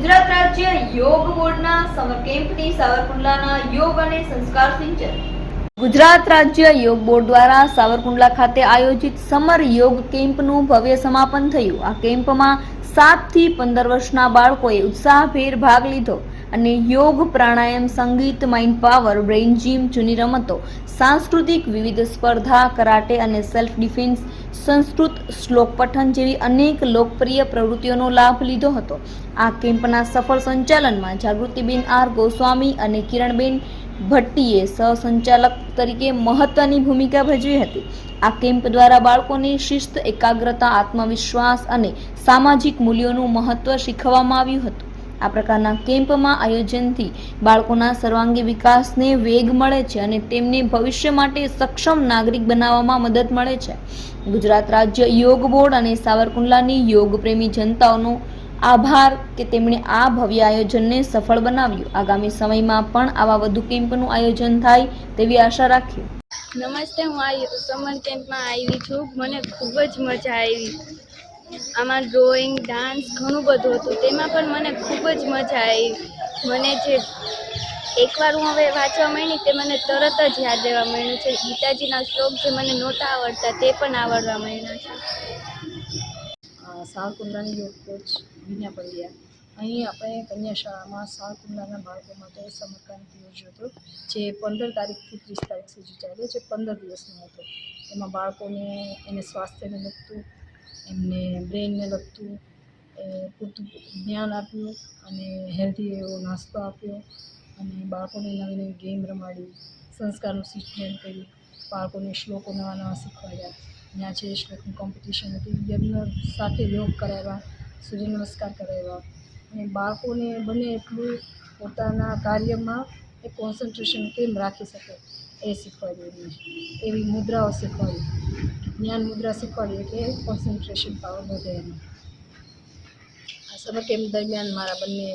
ગુજરાત રાજ્ય યોગ બોર્ડના સમર કેમ્પની સાવરકુંડલાના યોગ અને સંસ્કાર સિંચન. ગુજરાત રાજ્ય યોગ બોર્ડ દ્વારા સાવરકુંડલા ખાતે આયોજિત સમર યોગ કેમ્પનું ભવ્ય સમાપન થયું. આ કેમ્પમાં સાતથી પંદર વર્ષના બાળકોએ ઉત્સાહભેર ભાગ લીધો. અને યોગ, પ્રાણાયામ, સંગીત માઇન્ડ પાવર બ્રેઇન જીમ જૂની રમતો, સાંસ્કૃતિક વિવિધ સ્પર્ધા, કરાટે અને સેલ્ફ ડિફેન્સ સંસ્કૃત શ્લોક પઠન જેવી અનેક લોકપ્રિય પ્રવૃત્તિઓનો લાભ લીધો હતો. આ કેમ્પના સફળ સંચાલનમાં જાગૃતિબેન આર ગોસ્વામી અને કિરણબેન ભટ્ટીએ સહસંચાલક તરીકે મહત્વની ભૂમિકા ભજવી હતી. આ કેમ્પ દ્વારા બાળકોને શિસ્ત, એકાગ્રતા, આત્મવિશ્વાસ અને સામાજિક મૂલ્યોનું મહત્વ શીખવવામાં આવ્યું હતું. આ પ્રકારના કેમ્પમાં આયોજનથી બાળકોના સર્વાંગી વિકાસને વેગ મળે છે અને તેમને ભવિષ્ય માટે સક્ષમ નાગરિક બનાવવામાં મદદ મળે છે. ગુજરાત રાજ્ય યોગ બોર્ડ અને સાવરકુંડલાની યોગ પ્રેમી જનતાઓનો આભાર કે તેમણે આ ભવ્ય આયોજનને સફળ બનાવ્યું. આગામી સમયમાં પણ આવા વધુ કેમ્પનું આયોજન થાય તેવી આશા રાખી નમસ્તે, હું આ સમર કેમ્પમાં આવી છું. મને ખૂબ જ મજા આવી. આમાં ડ્રોઈંગ ડાન્સ ઘણું બધું હતું. તેમાં પણ મને ખૂબ જ મજા આવી. મને જે એકવાર હું હવે વાંચવા માંડી તે મને તરત જ યાદ રહેવા માંડ્યું છે. ગીતાજીના શ્લોક જે મને નહોતા આવડતા તે પણ આવડવા માંડ્યા છે. અ, યોગ કોચ વિના પંડ્યા. અહીં આપણે કન્યા શાળામાં સાવરકુંડલાના બાળકો માટે સમરકાંત યોજ્યો હતો જે પંદર તારીખથી ત્રીસ તારીખ સુધી ચાલ્યો જે પંદર દિવસનો હતો. એમાં બાળકોને એને સ્વાસ્થ્યને લગતું એમને બ્રેઇનને લગતું, એ પૂરતું જ્ઞાન આપ્યું અને હેલ્ધી એવો નાસ્તો આપ્યો અને બાળકોને નવી નવી ગેમ રમાડી, સંસ્કારનું સિંચન કર્યું, બાળકોને શ્લોકો નવા નવા શીખવાડ્યા. ત્યાં છે શ્લોકની કોમ્પિટિશન હતી યજ્ઞ સાથે યોગ કરાવ્યા, સૂર્ય નમસ્કાર કરાવ્યા અને બાળકોને બને એટલું પોતાના કાર્યમાં એ કોન્સન્ટ્રેશન કેમ રાખી શકે એ શીખવાડ્યું એવી મુદ્રાઓ શીખવાડી. જ્ઞાન મુદ્રા શીખવાડીએ કે કોન્સન્ટ્રેશન પાવર વધે એનું આ સમર કેમ્પ દરમિયાન મારા બંને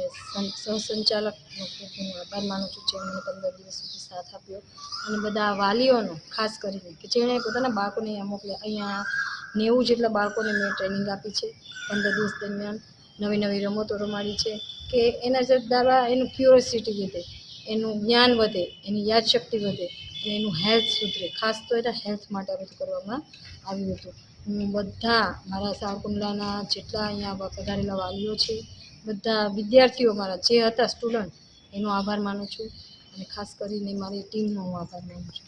સહસંચાલક માનું છું મને પંદર દિવસ સુધી સાથ આપ્યો. અને બધા વાલીઓનો, ખાસ કરીને, કે જેણે પોતાના બાળકોને અહીંયા મોકલ્યા અહીંયા નેવું જેટલા બાળકોને મેં ટ્રેનિંગ આપી છે. પંદર દિવસ દરમિયાન નવી નવી રમતો રમાડી છે. કે એના દ્વારા એનું ક્યુરોસિટી વધે, એનું જ્ઞાન વધે, એની યાદશક્તિ વધે. અને એનું હેલ્થ સુધરે. ખાસ તો એના હેલ્થ માટે આ બધું કરવામાં આવ્યું હતું. હું બધા મારા સાવરકુંડલાના જેટલા અહીંયા પધારેલા વાલીઓ છે, બધા વિદ્યાર્થીઓ મારા જે હતા સ્ટુડન્ટ એનો આભાર માનું છું. અને ખાસ કરીને મારી ટીમનો હું આભાર માનું છું.